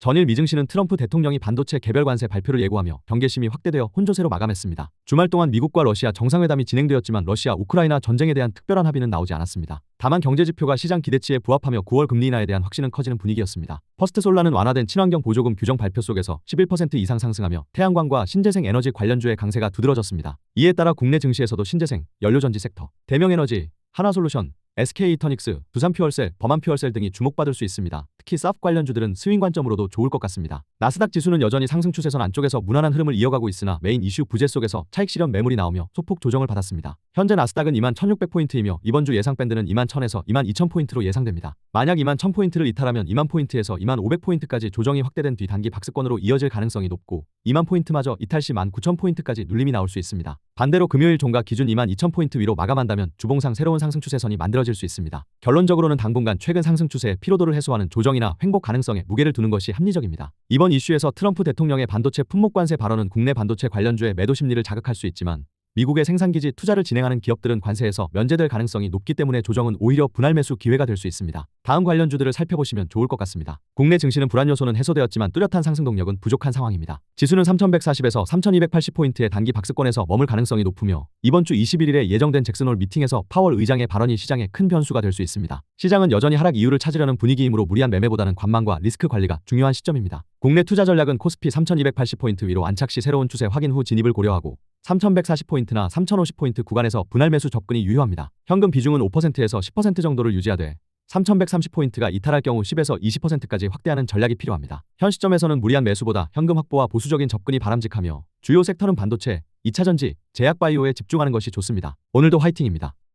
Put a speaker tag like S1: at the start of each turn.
S1: 전일 미증시는 트럼프 대통령이 반도체 개별 관세 발표를 예고하며 경계심이 확대되어 혼조세로 마감했습니다. 주말 동안 미국과 러시아 정상회담이 진행되었지만 러시아 우크라이나 전쟁에 대한 특별한 합의는 나오지 않았습니다. 다만 경제 지표가 시장 기대치에 부합하며 9월 금리 인하에 대한 확신은 커지는 분위기였습니다. 퍼스트 솔라는 완화된 친환경 보조금 규정 발표 속에서 11% 이상 상승하며 태양광과 신재생 에너지 관련주의 강세가 두드러졌습니다. 이에 따라 국내 증시에서도 신재생, 연료전지 섹터, 대명에너지, 하나솔루션, SK이터닉스, 두산 퓨얼셀, 범한 퓨얼셀 등이 주목받을 수 있습니다. 특히 쌉 관련주들은 스윙 관점으로도 좋을 것 같습니다. 나스닥 지수는 여전히 상승 추세선 안쪽에서 무난한 흐름을 이어가고 있으나 메인 이슈 부재 속에서 차익 실현 매물이 나오며 소폭 조정을 받았습니다. 현재 나스닥은 21,1600포인트이며 이번 주 예상 밴드는 21,000에서 22,000포인트로 예상됩니다. 만약 21,000포인트를 이탈하면 20,000포인트에서 25,500포인트까지 조정이 확대된 뒤 단기 박스권으로 이어질 가능성이 높고 20,000포인트마저 이탈 시 19,000포인트까지 눌림이 나올 수 있습니다. 반대로 금요일 종가 기준 22,000포인트 위로 마감한다면 주봉상 새로운 상승 추세선이 만들어질 수 있습니다. 결론적으로는 당분간 최근 상승 추세의 피로도를 해소하는 조정이나 횡복 가능성에 무게를 두는 것이 합리적입니다. 이번 이슈에서 트럼프 대통령의 반도체 품목 관세 발언은 국내 반도체 관련주의 매도 심리를 자극할 수 있지만 미국의 생산기지 투자를 진행하는 기업들은 관세에서 면제될 가능성이 높기 때문에 조정은 오히려 분할 매수 기회가 될 수 있습니다. 다음 관련 주들을 살펴보시면 좋을 것 같습니다. 국내 증시는 불안 요소는 해소되었지만 뚜렷한 상승 동력은 부족한 상황입니다. 지수는 3140에서 3280포인트의 단기 박스권에서 머물 가능성이 높으며 이번 주 21일에 예정된 잭슨홀 미팅에서 파월 의장의 발언이 시장에 큰 변수가 될 수 있습니다. 시장은 여전히 하락 이유를 찾으려는 분위기이므로 무리한 매매보다는 관망과 리스크 관리가 중요한 시점입니다. 국내 투자 전략은 코스피 3280포인트 위로 안착 시 새로운 추세 확인 후 진입을 고려하고 3140포인트나 3050포인트 구간에서 분할 매수 접근이 유효합니다. 현금 비중은 5%에서 10% 정도를 유지하되 3130포인트가 이탈할 경우 10에서 20%까지 확대하는 전략이 필요합니다. 현 시점에서는 무리한 매수보다 현금 확보와 보수적인 접근이 바람직하며 주요 섹터는 반도체, 2차전지, 제약바이오에 집중하는 것이 좋습니다. 오늘도 화이팅입니다.